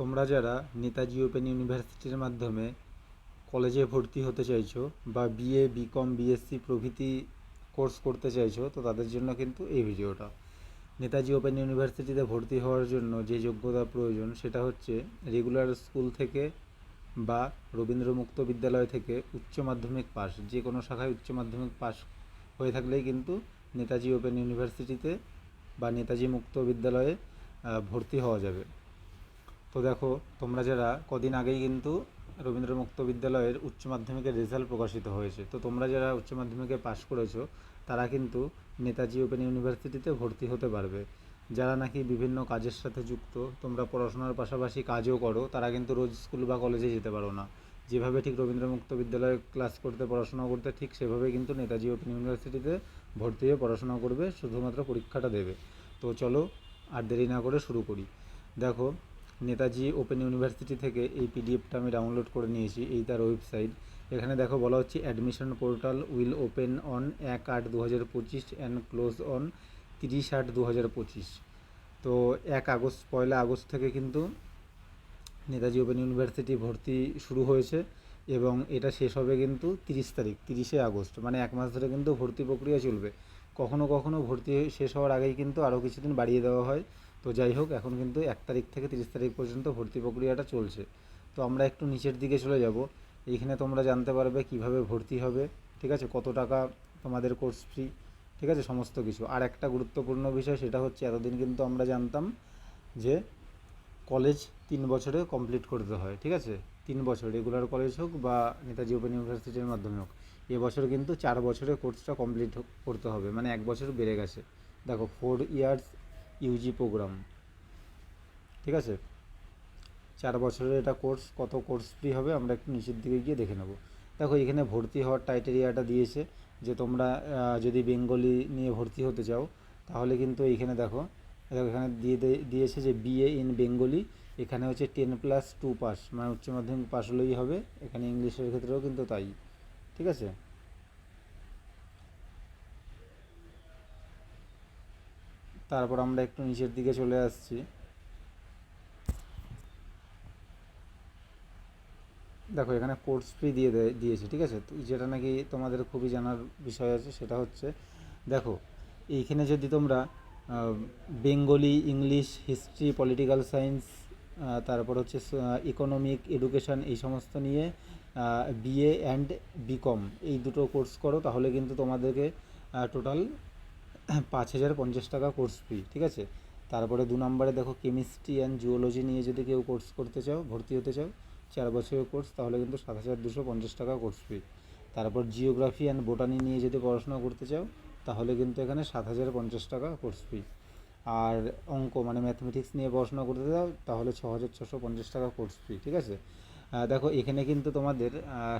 তোমরা যারা নেতাজি ওপেন ইউনিভার্সিটির মাধ্যমে কলেজে ভর্তি হতে চাইছো বা বিএ বিকম বিএসসি প্রভৃতি কোর্স করতে চাইছো, তো তাদের জন্য কিন্তু এই ভিডিওটা। নেতাজি ওপেন ইউনিভার্সিটিতে ভর্তি হওয়ার জন্য যে যোগ্যতা প্রয়োজন, সেটা হচ্ছে রেগুলার স্কুল থেকে বা রবীন্দ্র মুক্ত বিদ্যালয় থেকে উচ্চ মাধ্যমিক পাস যে কোনো শাখায় উচ্চ মাধ্যমিক পাস হয়ে থাকলেই কিন্তু নেতাজি ওপেন ইউনিভার্সিটিতে বা নেতাজি মুক্ত বিদ্যালয়ে ভর্তি হওয়া যাবে। তো দেখো, তোমরা যারা কদিন আগেই কিন্তু রবীন্দ্র মুক্ত বিদ্যালয়ের উচ্চ মাধ্যমিকের রেজাল্ট প্রকাশিত হয়েছে, তো তোমরা যারা উচ্চ মাধ্যমিকে পাশ করেছ, তারা কিন্তু নেতাজি ওপেন ইউনিভার্সিটিতে ভর্তি হতে পারবে। যারা নাকি বিভিন্ন কাজের সাথে যুক্ত, তোমরা পড়াশোনার পাশাপাশি কাজও করো, তারা কিন্তু রোজ স্কুল বা কলেজে যেতে পারো না। যেভাবে ঠিক রবীন্দ্র মুক্ত বিদ্যালয়ে ক্লাস করতে পড়াশোনা করতে, ঠিক সেভাবে কিন্তু নেতাজি ওপেন ইউনিভার্সিটিতে ভর্তি হয়ে পড়াশোনা করবে, শুধুমাত্র পরীক্ষাটা দেবে। তো চলো আর দেরি না করে শুরু করি। দেখো নেতাজি ওপেন ইউনিভার্সিটি থেকে এই পিডিএফটা আমি ডাউনলোড করে নিয়েছি, এই তার ওয়েবসাইট। এখানে দেখো বলা হচ্ছে admission portal will open on এক আট দু হাজার পঁচিশ অ্যান্ড ক্লোজ অন তিরিশ আট দু হাজার পঁচিশ। তো এক আগস্ট, পয়লা আগস্ট থেকে কিন্তু নেতাজি ওপেন ইউনিভার্সিটি ভর্তি শুরু হয়েছে এবং এটা শেষ হবে কিন্তু তিরিশ তারিখ, তিরিশে আগস্ট মানে এক মাস ধরে কিন্তু ভর্তি প্রক্রিয়া চলবে। কখনো কখনো ভর্তি শেষ হওয়ার আগেই কিন্তু আরও কিছুদিন বাড়িয়ে দেওয়া হয়। তো যাই হোক, এখন কিন্তু এক তারিখ থেকে তিরিশ তারিখ পর্যন্ত ভর্তি প্রক্রিয়াটা চলছে। তো আমরা একটু নিচের দিকে চলে যাব। এইখানে তোমরা জানতে পারবে কীভাবে ভর্তি হবে, ঠিক আছে? কত টাকা তোমাদের কোর্স ফি, ঠিক আছে? সমস্ত কিছু। আর একটা গুরুত্বপূর্ণ বিষয়, সেটা হচ্ছে এতদিন কিন্তু আমরা জানতাম যে কলেজ তিন বছরে কমপ্লিট করতে হয়, ঠিক আছে? তিন বছর, রেগুলার কলেজ হোক বা নেতাজি ওপেন ইউনিভার্সিটির মাধ্যমে হোক। এবছর কিন্তু চার বছরে কোর্সটা কমপ্লিট করতে হবে মানে এক বছর বেড়ে গেছে। দেখো ফোর ইয়ার্স ইউজি প্রোগ্রাম। ঠিক আছে? চার বছরের এটা কোর্স, কত কোর্স ফ্রি হবে আমরা একটু নিচের দিকে গিয়ে দেখে নেব। দেখো, এখানে ভর্তি হওয়ার টাইটেরিয়াটা দিয়েছে যে তোমরা যদি বেঙ্গলি নিয়ে ভর্তি হতে চাও, তাহলে কিন্তু এইখানে দেখো দেখো এখানে দিয়ে দিয়েছে যে বিএ ইন বেঙ্গলি এখানে হচ্ছে টেন প্লাস টু পাস মানে উচ্চ মাধ্যমিক পাস হলেই হবে, এখানে ইংলিশের ক্ষেত্রেও কিন্তু তাই। ঠিক আছে? তারপর আমরা একটু নিচের দিকে চলে আসছি। দেখো, এখানে কোর্স ফি দিয়ে দেয়, দিয়েছে, ঠিক আছে? যেটা নাকি তোমাদের খুবই জানার বিষয় আছে, সেটা হচ্ছে, দেখো, এইখানে যদি তোমরা Bengali, English, history, political science তারপর হচ্ছে ইকোনমিক, এডুকেশন, এই সমস্ত নিয়ে বিএ অ্যান্ড বিকম, এই দুটো কোর্স করো, তাহলে কিন্তু তোমাদেরকে টোটাল পাঁচ হাজার পঞ্চাশ টাকা কোর্স ফি ঠিক আছে? তারপরে দু নম্বরে দেখো কেমিস্ট্রি অ্যান্ড জুওলজি নিয়ে যদি কেউ কোর্স করতে চাও, ভর্তি হতে চাও, চার বছরের কোর্স তাহলে কিন্তু সাত হাজার দুশো পঞ্চাশ টাকা কোর্স ফি তারপর জিওগ্রাফি অ্যান্ড বোটানি নিয়ে যদি পড়াশোনা করতে চাও, তাহলে কিন্তু এখানে সাত হাজার পঞ্চাশ টাকা কোর্স ফি আর অঙ্ক মানে ম্যাথমেটিক্স নিয়ে পড়াশোনা করতে চাও, তাহলে ছ হাজার ছশো পঞ্চাশ টাকা কোর্স ফি ঠিক আছে? দেখো এখানে কিন্তু তোমাদের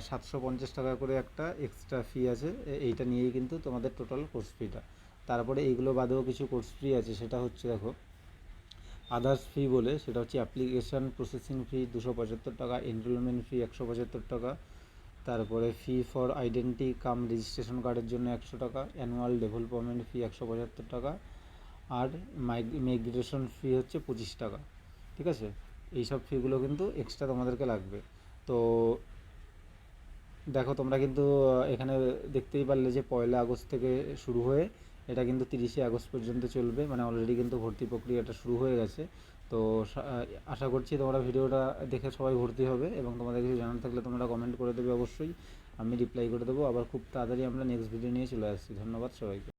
সাতশো পঞ্চাশ টাকা করে একটা এক্সট্রা ফি আছে এইটা নিয়েই কিন্তু তোমাদের টোটাল কোর্স ফিটা তারপরে এইগুলো বাদেও কিছু কোর্স ফি আছে, সেটা হচ্ছে দেখো আদার্স ফি বলে, সেটা হচ্ছে অ্যাপ্লিকেশান প্রসেসিং ফি দুশো পঁচাত্তর টাকা এনরোলমেন্ট ফি একশো পঁচাত্তর টাকা, তারপরে fee for identity cum registration কার্ডের জন্য একশো টাকা অ্যানুয়াল ডেভেলপমেন্ট ফি একশো পঁচাত্তর টাকা, আর মাইগ্রেশন ফি হচ্ছে পঁচিশ টাকা, ঠিক আছে? এই সব ফিগুলো কিন্তু এক্সট্রা তোমাদেরকে লাগবে। তো দেখো তোমরা কিন্তু এখানে দেখতেই পারলে যে পয়লা আগস্ট থেকে শুরু হয়ে এটা কিন্তু তিরিশে আগস্ট পর্যন্ত চলবে মানে অলরেডি কিন্তু ভর্তি প্রক্রিয়াটা শুরু হয়ে গেছে। তো আশা করছি তোমরা ভিডিওটা দেখে সবাই ভর্তি হবে এবং তোমাদের কিছু জানার থাকলে তোমরা কমেন্ট করে দেবে অবশ্যই। আমি রিপ্লাই করে দেবো। আবার খুব তাড়াতাড়ি আমরা নেক্সট ভিডিও নিয়ে চলে আসছি। ধন্যবাদ সবাইকে।